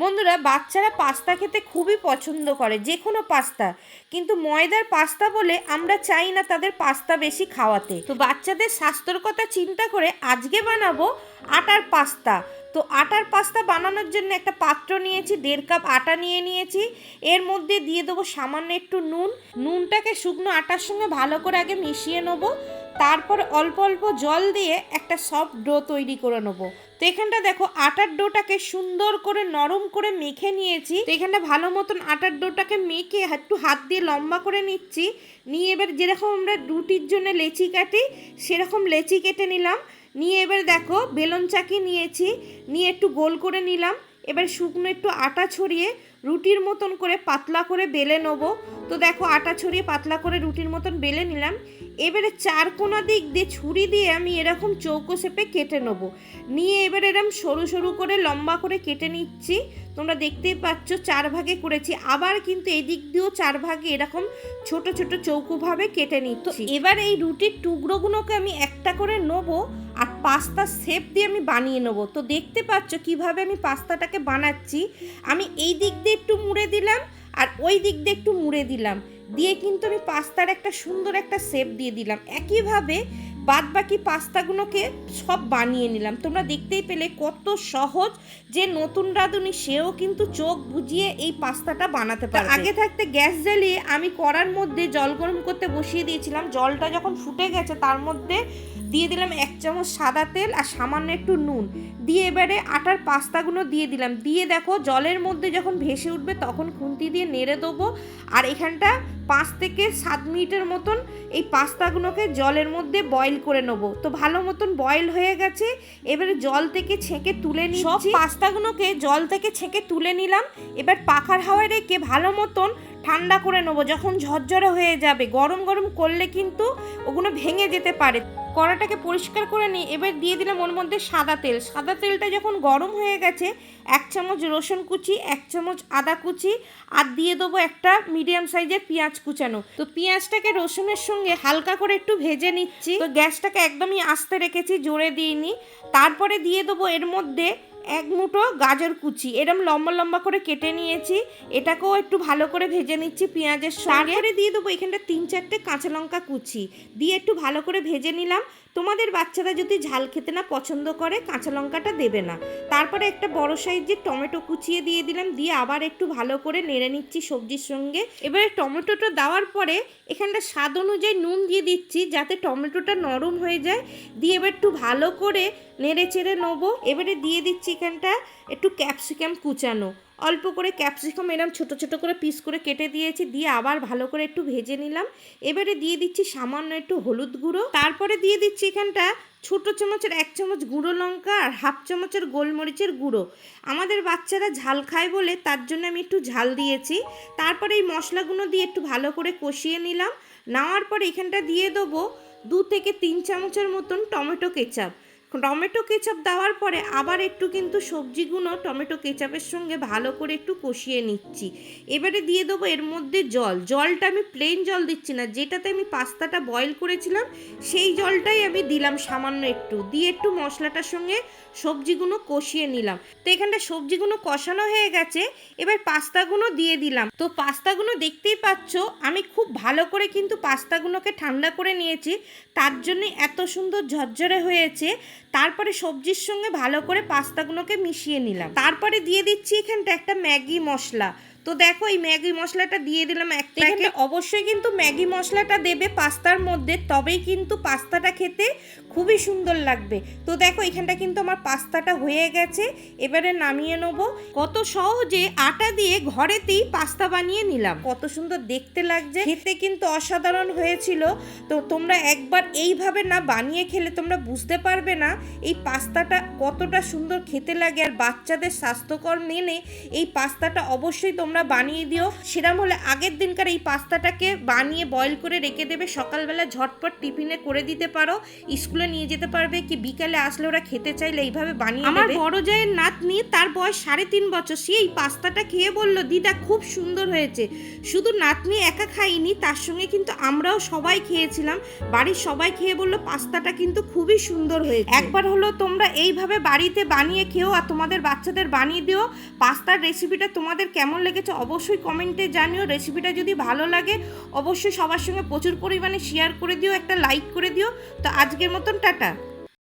বন্ধুরা, বাচ্চারা পাস্তা খেতে খুবই পছন্দ করে যে কোনো পাস্তা। কিন্তু ময়দার পাস্তা বলে আমরা চাই না তাদের পাস্তা বেশি খাওয়াতে। তো বাচ্চাদের স্বাস্থ্যর কথা চিন্তা করে আজকে বানাবো আটার পাস্তা। তো আটার পাস্তা বানানোর জন্য একটা পাত্র নিয়েছি, দেড় কাপ আটা নিয়ে নিয়েছি। এর মধ্যে দিয়ে দেবো সামান্য একটু নুন। নুনটাকে শুকনো আটার সঙ্গে ভালো করে আগে মিশিয়ে নেব। তারপর অল্প অল্প জল দিয়ে একটা সফট ডো তৈরি করে নেব। তো এখানটা দেখো, আটার ডোটাকে সুন্দর করে নরম করে মেখে নিয়েছি। তো এখানটা ভালো মতন আটার ডোটাকে মেখে একটু হাত দিয়ে লম্বা করে নিচ্ছি। নিয়ে এবার যেরকম আমরা রুটির জন্য লেচি কাটি, সেরকম লেচি কেটে নিলাম। নিয়ে এবার দেখো, বেলন চাকি নিয়েছি, নিয়ে একটু গোল করে নিলাম। এবার শুকনো একটু আটা ছড়িয়ে রুটির মতন করে পাতলা করে বেলে নেব। তো দেখো, আটা ছড়িয়ে পাতলা করে রুটির মতন বেলে নিলাম। এবারে চার কোনা দিক দিয়ে ছুরি দিয়ে আমি এরকম চৌকো শেপে কেটে নেব। নিয়ে এবার এরকম সরু সরু করে লম্বা করে কেটে নিচ্ছি। তোমরা দেখতেই পাচ্ছ চার ভাগে করেছি। আবার কিন্তু এদিক দিয়েও চার ভাগে এরকম ছোট ছোট চৌকোভাবে কেটে নিচ্ছি। এবার এই রুটির টুকরোগুলোকে আমি একটা করে নেব আর পাস্তা শেপ দিয়ে আমি বানিয়ে নেব। তো দেখতে পাচ্ছ কীভাবে আমি পাস্তাটাকে বানাচ্ছি। আমি এই দিক দিয়ে একটু মুড়ে দিলাম আর ওই দিক দিয়ে একটু মুড়ে দিলাম। দিয়ে কিন্তু আমি পাস্তার একটা সুন্দর একটা শেপ দিয়ে দিলাম। একইভাবে বাদ বাকি পাস্তাগুলোকে সব বানিয়ে নিলাম। তোমরা দেখতেই পেলে কত সহজ যে নতুন রাঁধুনি সেও কিন্তু চোখ বুজিয়ে এই পাস্তাটা বানাতে পারে আগে থাকতে গ্যাস জ্বালিয়ে আমি কড়ার মধ্যে জল গরম করতে বসিয়ে দিয়েছিলাম। জলটা যখন ফুটে গেছে তার মধ্যে দিয়ে দিলাম এক চামচ সাদা তেল আর সামান্য একটু নুন। দিয়ে এবারে আটার পাস্তাগুলো দিয়ে দিলাম। দিয়ে দেখো জলের মধ্যে যখন ভেসে উঠবে তখন খুন্তি দিয়ে নেড়ে দেবো। আর এখানটা পাঁচ থেকে সাত মিনিটের মতন এই পাস্তাগুলোকে জলের মধ্যে বয়েল করে নেব। তো ভালো মতন বয়েল হয়ে গেছে এবারে জল থেকে ছেঁকে তুলে নিই সব পাস্তাগুলোকে জল থেকে ছেঁকে তুলে নিলাম। এবার পাখার হাওয়ায় রেখে ভালো মতন ঠান্ডা করে নেব, যখন ঝরঝরে হয়ে যাবে। গরম গরম করলে কিন্তু ওগুলো ভেঙে যেতে পারে। কড়াটাকে পরিষ্কার করে নিই এবার দিয়ে দিলাম ওর মধ্যে সাদা তেল। সাদা তেলটা যখন গরম হয়ে গেছে, এক চামচ রসুন কুচি, এক চামচ আদা কুচি, আর দিয়ে দেবো একটা মিডিয়াম সাইজের পেঁয়াজ কুচানো। তো পেঁয়াজটাকে রসুনের সঙ্গে হালকা করে একটু ভেজে নিচ্ছি। তো গ্যাসটাকে একদমই আস্তে রেখেছি, জোরে দিইনি। তারপরে দিয়ে দেবো এর মধ্যে এক মুঠো গাজর কুচি। এরম লম্বা লম্বা করে কেটে নিয়েছি। এটাকেও একটু ভালো করে ভেজে নিচ্ছি পেঁয়াজের সঙ্গে। তারপরে দিয়ে দেবো এখানটা তিন চারটে কাঁচা লঙ্কা কুচি। দিয়ে একটু ভালো করে ভেজে নিলাম। তোমাদের বাচ্চারা যদি ঝাল খেতে না পছন্দ করে, কাঁচা লঙ্কাটা দেবে না। তারপরে একটা বড় সাইজের টমেটো কুচিয়ে দিয়ে দিলাম। দিয়ে আবার একটু ভালো করে নেড়ে নিচ্ছি সবজির সঙ্গে। এবারে টমেটোটা দেওয়ার পরে এখানটা স্বাদ অনুযায়ী নুন দিয়ে দিচ্ছি যাতে টমেটোটা নরম হয়ে যায়। দিয়ে এবার একটু ভালো করে নেড়ে চেড়ে নেব। এবারে দিয়ে দিচ্ছি এখানটা একটু ক্যাপসিকাম কুচানো। অল্প করে ক্যাপসিকাম এরম ছোট ছোট করে পিস করে কেটে দিয়েছি, দিয়ে আবার ভালো করে একটু ভেজে নিলাম। এবারে দিয়ে দিচ্ছি সামান্য একটু হলুদ গুঁড়ো। তারপরে দিয়ে দিচ্ছি এখানটা ছোট চামচের এক চামচ গুঁড়ো লঙ্কা আর হাফ চামচের গোলমরিচের গুঁড়ো। আমাদের বাচ্চারা ঝাল খায় বলে তার জন্য আমি একটু ঝাল দিয়েছি। তারপরে এই মশলাগুলো দিয়ে একটু ভালো করে কষিয়ে নিলাম। নেওয়ার পর এখানটা দিয়ে দেবো দু থেকে তিন চামচের মতন টমেটো কেচাপ। টমেটো কেচাপ দেওয়ার পরে আবার একটু কিন্তু সবজিগুলো টমেটো কেচাপের সঙ্গে ভালো করে একটু কষিয়ে নিচ্ছি। এবারে দিয়ে দেবো এর মধ্যে জল। জলটা আমি প্লেন জল দিচ্ছি না। যেটাতে আমি পাস্তাটা বয়েল করেছিলাম, সেই জলটাই আমি দিলাম সামান্য একটু। দিয়ে একটু মশলাটার সঙ্গে সবজিগুলো কষিয়ে নিলাম। তো এখানটা সবজিগুলো কষানো হয়ে গেছে। এবার পাস্তাগুলো দিয়ে দিলাম। তো পাস্তাগুলো দেখতেই পাচ্ছ, আমি খুব ভালো করে কিন্তু পাস্তাগুলোকে ঠান্ডা করে নিয়েছি। তার জন্য এত সুন্দর ঝরঝরে হয়েছে। তারপরে সবজির সঙ্গে ভালো করে পাস্তাগুলোকে মিশিয়ে নিলাম। তারপরে দিয়ে দিচ্ছি এখানটা একটা ম্যাগি মশলা। তো দেখো এই ম্যাগি মশলাটা দিয়ে দিলাম এক প্যাকেট। অবশ্যই কিন্তু ম্যাগি মশলাটা দেবে পাস্তার মধ্যে তবেই কিন্তু পাস্তাটা খেতে খুবই সুন্দর লাগবে। তো দেখো এখানটা কিন্তু আমার পাস্তাটা হয়ে গেছে এবারে নামিয়ে নেব। কত সহজে আটা দিয়ে ঘরেতেই পাস্তা বানিয়ে নিলাম। কত সুন্দর দেখতে লাগছে খেতে কিন্তু অসাধারণ হয়েছিল। তো তোমরা একবার এইভাবে না বানিয়ে খেলে তোমরা বুঝতে পারবে না এই পাস্তাটা কতটা সুন্দর খেতে লাগে। আর বাচ্চাদের স্বাস্থ্যকর মেনে এই পাস্তাটা অবশ্যই তোমরা তোমরা বানিয়ে দিও। সেরকম হলে আগের দিনকার এই পাস্তাটাকে বানিয়ে বয়েল করে রেখে দেবে। সকালবেলা ঝটপট টিফিনে করে দিতে পারো। স্কুলে নিয়ে যেতে পারবে কি বিকালে আসলে ওরা খেতে চাইলে এইভাবে বানিয়ে আমার বড় জায়ের নাতনি তার বয়স সাড়ে তিন বছর সে এই পাস্তাটা খেয়ে বলল দিদা খুব সুন্দর হয়েছে। শুধু নাতনি একা খাইনি তার সঙ্গে কিন্তু আমরাও সবাই খেয়েছিলাম। বাড়ির সবাই খেয়ে বলল পাস্তাটা কিন্তু খুবই সুন্দর হয়েছে। একবার হলো তোমরা এইভাবে বাড়িতে বানিয়ে খেও আর তোমাদের বাচ্চাদের বানিয়ে দিও। পাস্তার রেসিপিটা তোমাদের কেমন লেগেছে অবশ্যই কমেন্টে জানিও। রেসিপিটা যদি ভালো লাগে, অবশ্যই সবার সঙ্গে প্রচুর পরিমাণে শেয়ার করে দিও, একটা লাইক করে দিও। তো আজকের মতন, টাটা।